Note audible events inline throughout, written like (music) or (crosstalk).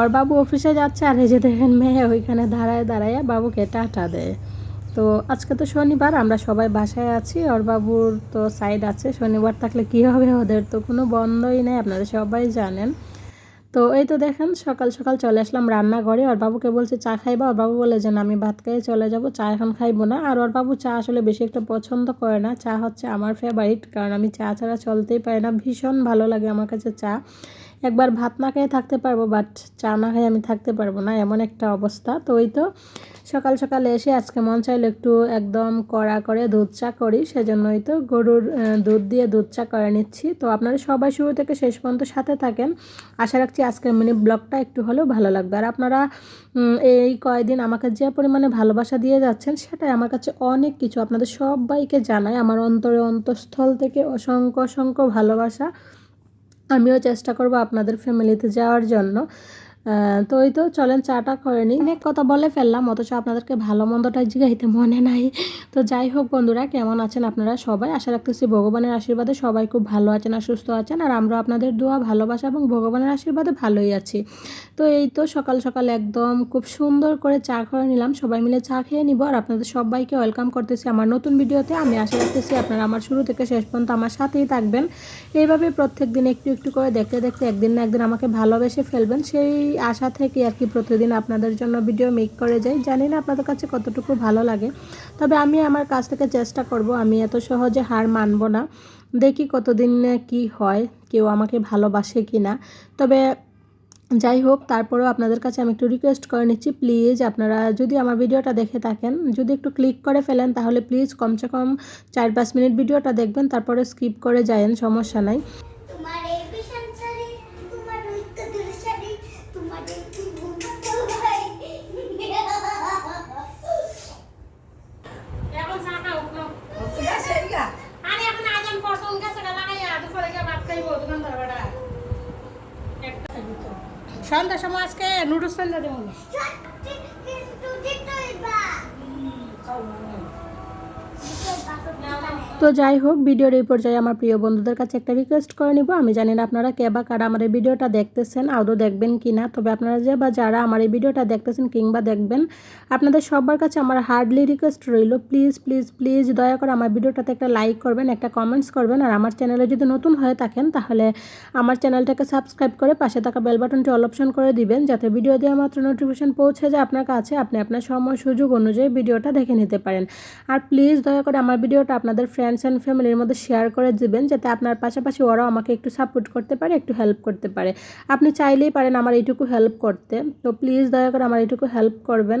ওর বাবু অফিসে যাচ্ছে আর এই যে দেখেন মেয়ে ওইখানে দাঁড়ায় দাঁড়ায় বাবুকে টাটা দেয়। তো আজকে তো শনিবার, আমরা সবাই বাসায় আছি ওর বাবুর তো সাইড আছে, শনিবার থাকলে কী হবে ওদের তো কোনো বন্ধই নেই, আপনারা সবাই জানেন। তো এই তো দেখেন, সকাল সকাল চলে আসলাম রান্নাঘরে ওর বাবুকে বলছে, চা খাইবা? ওর বাবু বলে, যে না, আমি ভাত খাইয়ে চলে যাব, চা এখন খাইবো না। আর ওর বাবু চা আসলে বেশি একটা পছন্দ করে না, চা হচ্ছে আমার ফেভারিট কারণ আমি চা ছাড়া চলতেই পারি না, ভীষণ ভালো লাগে আমার কাছে চা। একবার ভাত না খেয়ে থাকতে পারব বাট চা না খেয়ে আমি থাকতে পারব না, এমন একটা অবস্থা। তো ওই তো সকাল সকালে এসে আজকে মন চাইলো একটু একদম কড়া করে দুধ চা করি, সেজন্যই তো গরুর দুধ দিয়ে দুধ চা করে নিচ্ছি। তো আপনারা সবাই শুরু থেকে শেষ পর্যন্ত সাথে থাকেন। আশা রাখছি আজকের মিনি ব্লগটা একটু হলেও ভালো লাগবে। আর আপনারা এই কয়দিন আমাকে যে পরিমাণে ভালোবাসা দিয়ে যাচ্ছেন, সেটাই আমার কাছে অনেক কিছু। আপনাদের সবাইকে জানাই আমার অন্তরে অন্তঃস্থল থেকে অসংখ্য অসংখ্য ভালোবাসা। আমিও চেষ্টা করব আপনাদের ফ্যামিলিতে যাওয়ার জন্য। তো ওই তো চলেন চাটা করে নিই। অনেক কথা বলে ফেললাম, অথচ আপনাদেরকে ভালো মন্দটা জিগাইতে মনে নাই। তো যাই হোক বন্ধুরা, কেমন আছেন আপনারা সবাই? আশা রাখতেছি ভগবানের আশীর্বাদে সবাই খুব ভালো আছেন আর সুস্থ আছেন, আর আমরা আপনাদের দোয়া, ভালোবাসা এবং ভগবানের আশীর্বাদে ভালোই আছি। তো এই তো সকাল সকাল একদম খুব সুন্দর করে চা করে নিলাম, সবাই মিলে চা খেয়ে নিব। আর আপনাদের সবাইকে ওয়েলকাম করতেছি আমার নতুন ভিডিওতে। আমি আশা রাখতেছি আপনারা আমার শুরু থেকে শেষ পর্যন্ত আমার সাথেই থাকবেন। এইভাবে প্রত্যেক দিন একটু একটু করে দেখতে দেখতে একদিন না একদিন আমাকে ভালোবেসে ফেলবেন, সেই আশা থেকে আর কি প্রতিদিন আপনাদের জন্য ভিডিও মেক করে যাই। জানি না আপনাদের কাছে কতটুকু ভালো লাগে। তবে আমি আমার কাছ থেকে চেষ্টা করব। আমি এত সহজে হার মানব না। দেখি কতদিন কি হয়, কেউ আমাকে ভালোবাসে কি না তবে যাই হোক, তারপরেও আপনাদের কাছে আমি একটু রিকোয়েস্ট করে নিচ্ছি। প্লিজ আপনারা যদি আমার ভিডিওটা দেখে থাকেন, যদি একটু ক্লিক করে ফেলেন, তাহলে প্লিজ কমসে কম চার পাঁচ মিনিট ভিডিওটা দেখবেন। তারপরে স্কিপ করে যায়েন, সমস্যা নাই তোমার এই বিশাল শাড়ি তোমার ওই কাদের শাড়ি তোমার এই কি বুনতো ভাই এখন চা খাও উঠল আরে এখন আজ আমি পছন্দ গেছে লাগাইয়া দুপুরে গিয়ে ভাত খাইবো দোকানদার বেটা একটা খাইবো তো। সন্ধ্যার সময় আজকে নুডলস ফেলে দেবো তো যাই হোক, ভিডিওর এই পর্যায়ে আমার প্রিয় বন্ধুদের কাছে একটা রিকোয়েস্ট করে নিব। আমি জানি না আপনারা কে বা কারা আমার এই ভিডিওটা দেখতেছেন, আদৌ দেখবেন কি না? তবে আপনারা যে বা যারা আমার এই ভিডিওটা দেখতেছেন কিংবা দেখবেন, আপনাদের সবার কাছে আমার হার্ডলি রিকোয়েস্ট রইল। প্লিজ প্লিজ প্লিজ দয়া করে আমার ভিডিওটাতে একটা লাইক করবেন, একটা কমেন্টস করবেন। আর আমার চ্যানেলে যদি নতুন হয়ে থাকেন, তাহলে আমার চ্যানেলটাকে সাবস্ক্রাইব করে পাশে থাকা বেল বাটনটি অল অপশন করে দিবেন, যাতে ভিডিও দেওয়া মাত্র নোটিফিকেশন পৌঁছে যায় আপনার কাছে। আপনি আপনার সময়, সুযোগ অনুযায়ী ভিডিওটা দেখে নিতে পারেন। আর প্লিজ দয়া করে আমার ভিডিওটা আপনাদের ফ্রেন্ডস অ্যান্ড ফ্যামিলির মধ্যে শেয়ার করে দিবেন যাতে আপনার পাশাপাশি ওরাও আমাকে একটু সাপোর্ট করতে পারে, একটু হেল্প করতে পারে। আপনি চাইলেই পারেন আমার এইটুকু হেল্প করতে। তো প্লিজ দয়া করে আমার এইটুকু হেল্প করবেন।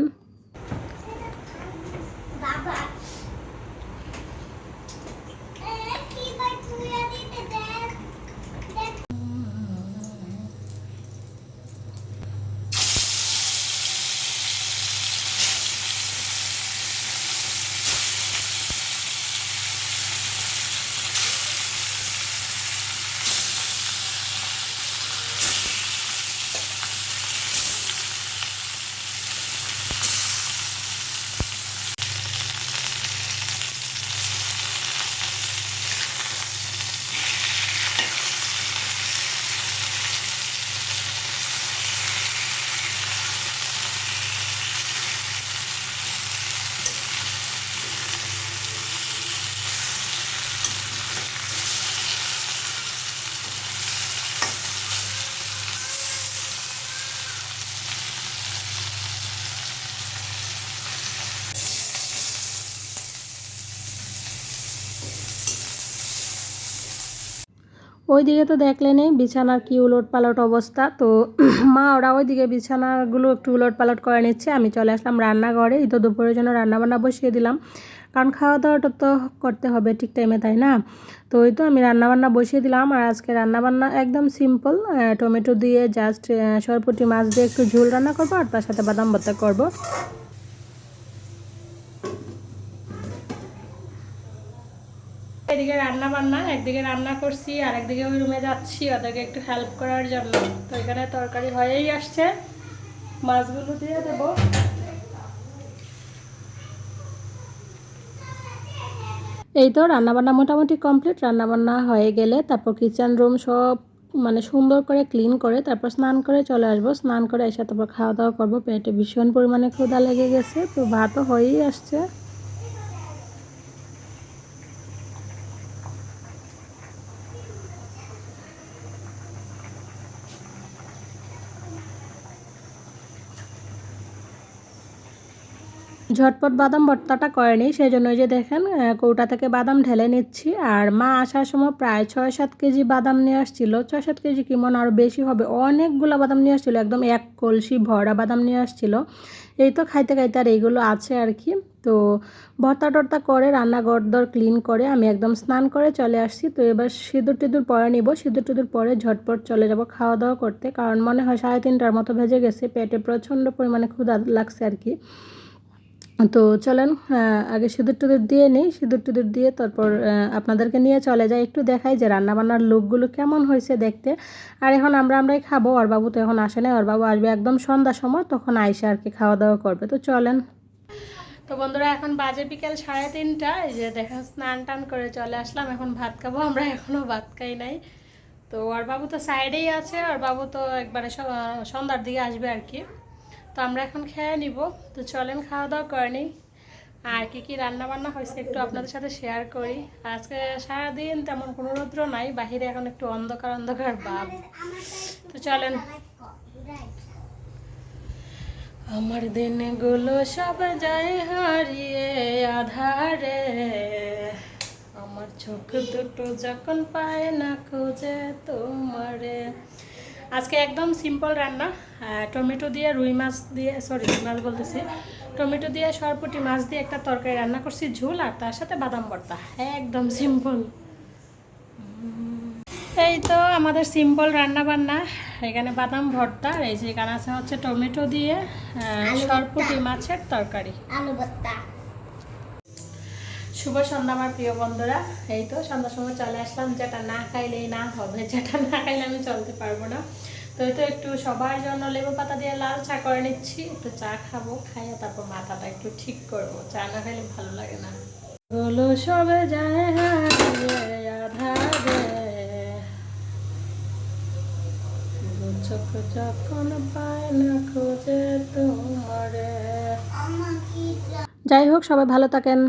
ওইদিকে তো দেখলেনই বিছানার কি উলট পালট অবস্থা। তো (clears throat) মা ওরা ওইদিকে বিছানাগুলো একটু উলট পালট করে নিচ্ছে। আমি চলে আসলাম রান্নাঘরে। এই তো দুপুরের জন্য রান্নাবান্না বসিয়ে দিলাম। কারণ খাওয়া দাওয়াটা তো করতে হবে ঠিক টাইমে তাই না? তো ওই তো আমি রান্নাবান্না বসিয়ে দিলাম। আর আজকে রান্নাবান্না একদম সিম্পল টমেটো দিয়ে জাস্ট সরপুটি মাছ দিয়ে একটু ঝোল রান্না করব আর তার সাথে বাদাম ভর্তা করব। এদিকে রান্না বান্না, একদিকে রান্না করছি, আর একদিকে ওই রুমে যাচ্ছি ওদেরকে একটু হেল্প করার জন্য। তো এখানে তরকারি হয়েই আসছে। মাছগুলো দিয়ে দেবো। এই তো রান্নাবান্না মোটামুটি কমপ্লিট রান্নাবান্না হয়ে গেলে তারপর কিচেন রুম সব মানে সুন্দর করে ক্লিন করে তারপর স্নান করে চলে আসব। স্নান করে এসে তারপর খাওয়া দাওয়া করব। পেটে ভীষণ পরিমাণে ক্ষুধা লেগে গেছে। তো ভাতও হয়েই আসছে। ঝটপট বাদাম ভর্তাটা করেনি সেই জন্য যে দেখেন কৌটা থেকে বাদাম ঢেলে নিচ্ছি। আর মা আসার সময় প্রায় ছয় সাত কেজি বাদাম নিয়ে আসছিল। ছয় সাত কেজি কি মনে আরও বেশি হবে? অনেকগুলো বাদাম নিয়ে আসছিল, একদম এক কলসি ভরা বাদাম নিয়ে আসছিল। এই তো খাইতে খাইতে আর এইগুলো আছে আর কি। তো ভর্তা টর্তা করে, রান্নাঘর দর ক্লিন করে, আমি একদম স্নান করে চলে আসছি। তো এবার সিঁদুর টিঁদুর পরে নিব। সিঁদুর টিঁদুর পরে ঝটপট চলে যাব খাওয়া দাওয়া করতে। কারণ মনে হয় সাড়ে তিনটার মতো ভেজে গেছে। পেটে প্রচণ্ড পরিমাণে ক্ষুধা লাগছে আর কি। তো চলেন আগে সিঁদুর টুদুর দিয়ে নিই, সিঁদুর টুদুর দিয়ে তারপর আপনাদেরকে নিয়ে চলে যাই, একটু দেখাই যে রান্নাবান্নার লুকগুলো কেমন হয়েছে দেখতে। আর এখন আমরা, আমরাই খাব ওর বাবু তো এখন আসে না ওর বাবু আসবে একদম সন্ধ্যার সময়, তখন আইসে আর কি খাওয়া দাওয়া করবে। তো চলেন। তো বন্ধুরা, এখন বাজে বিকেল সাড়ে তিনটা, এই যে দেখা স্নান টান করে চলে আসলাম, এখন ভাত খাব, আমরা এখনও ভাত খাই নাই। তো ওর বাবু তো সাইডেই আছে ওর বাবু তো একবারে সন্ধ্যার দিকে আসবে আর কি। তো আমরা এখন খেয়ে নিব। তো চলেন খাওয়া দাওয়া করে নিই। আর কী কী রান্না বান্না হয়েছে একটু আপনাদের সাথে শেয়ার করি। আজকে সারাদিন তেমন কোনো রৌদ্র নাই, বাহিরে এখন একটু অন্ধকার অন্ধকার ভাব। তো চলেন। আমার দিনগুলো সব যায় হারিয়ে আধারে। আমার চোখ দুটো যখন পায় না খুঁজে তোমারে। আজকে একদম সিম্পল রান্না টমেটো দিয়ে রুই মাছ দিয়ে সরি রুই মাছ বলতেছি। টমেটো দিয়ে সরপুটি মাছ দিয়ে একটা তরকারি রান্না করছি ঝোল আর তার সাথে বাদাম ভর্তা। একদম সিম্পল এই তো আমাদের সিম্পল রান্না বান্না এখানে বাদাম ভর্তা এই যে এখানে আছে হচ্ছে টমেটো দিয়ে সরপুটি মাছের তরকারি। আলু ভর্তা। শুভ সন্ধ্যা আমার প্রিয় বন্ধুরা। এই তো সন্ধ্যার সময় চলে আসলাম। যেটা না খাইলেই না হবে যেটা না খাইলে আমি চলতে পারব না। তো এই তো একটু সবার জন্য লেবু পাতা দিয়ে লাল চা করে নিচ্ছি। একটু চা খাব খাইয়ে তারপর মাথাটা একটু ঠিক করব। চা না খাইলে ভালো লাগে না। হলো সবে যায় চোখ যখন পায় না খোঁজে তোমারে। যাই হোক সবাই ভালো থাকেন।